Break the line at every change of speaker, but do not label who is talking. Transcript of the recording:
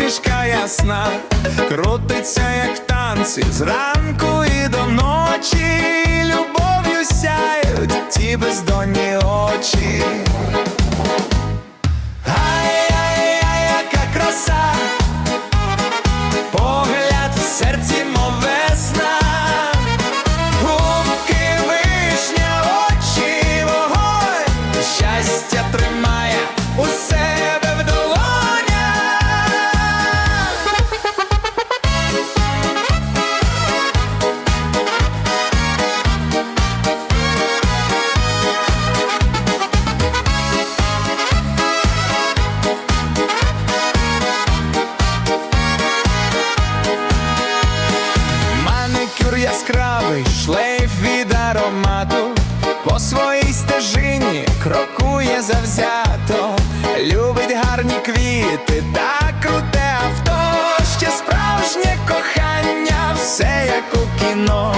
усмішка ясна, крутиться, як танці, зранку і до ночі, любов'ю сяють ті бездонні очі. Щастя тримає. Яскравий, шлейф від аромату, по своїй стежині крокує завзято, любить гарні квіти та круте авто, ще справжнє кохання, все як у кіно.